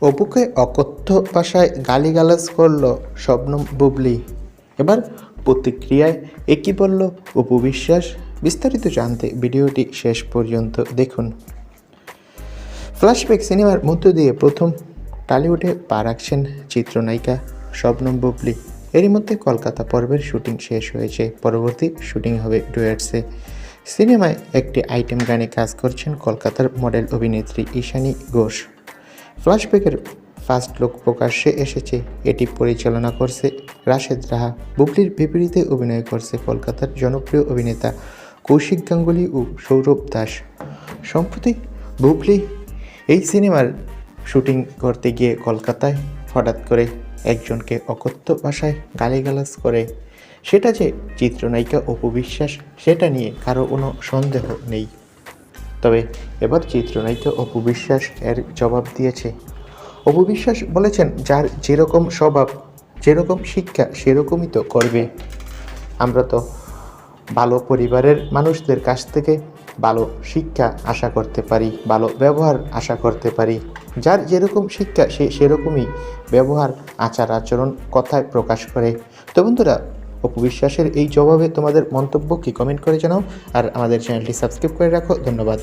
অপুকে অকথ্য ভাষায় গালিগালাজ করল শবনম বুবলি। এবার প্রতিক্রিয়ায় একই বলল, অপু বিশ্বাস, বিস্তারিত জানতে ভিডিওটি শেষ পর্যন্ত দেখুন। ফ্ল্যাশব্যাক সিনেমার মধ্য দিয়ে প্রথম টলিউডে পা রাখছেন চিত্রনায়িকা শবনম বুবলি। এরই মধ্যে কলকাতা পর্বের শুটিং শেষ হয়েছে। পরবর্তী শুটিং হবে ডুয়েটসে। সিনেমায় একটি আইটেম গানে কাজ করছেন কলকাতার মডেল অভিনেত্রী ঈশানী ঘোষ। ফ্ল্যাশব্যাকের ফার্স্ট লুক প্রকাশ্যে এসেছে। এটি পরিচালনা করছে রাশেদ রাহা। বুবলির বিপরীতে অভিনয় করছে কলকাতার জনপ্রিয় অভিনেতা কৌশিক গাঙ্গুলি ও সৌরভ দাস। সম্প্রতি বুবলি এই সিনেমার শুটিং করতে গিয়ে কলকাতায় হঠাৎ করে একজনকে অকথ্য ভাষায় গালিগালাজ করে। সেটা যে চিত্রনায়িকা অপু বিশ্বাস, সেটা নিয়ে কারও কোনো সন্দেহ নেই। তবে এবার চিত্রনায়িকা অপু বিশ্বাস এর জবাব দিয়েছে। অপু বিশ্বাস বলেছেন, যার যেরকম স্বভাব, যেরকম শিক্ষা, সেরকমই তো করবে। আমরা তো ভালো পরিবারের মানুষদের কাছ থেকে ভালো শিক্ষা আশা করতে পারি, ভালো ব্যবহার আশা করতে পারি। যার যেরকম শিক্ষা, সে সেরকমই ব্যবহার আচার আচরণ কথায় প্রকাশ করে। তো বন্ধুরা অপু বিশ্বাসের এই জবাবে তোমাদের মন্তব্য কি? কমেন্ট করে জানাও, আর আমাদের চ্যানেলটি সাবস্ক্রাইব করে রাখো। ধন্যবাদ।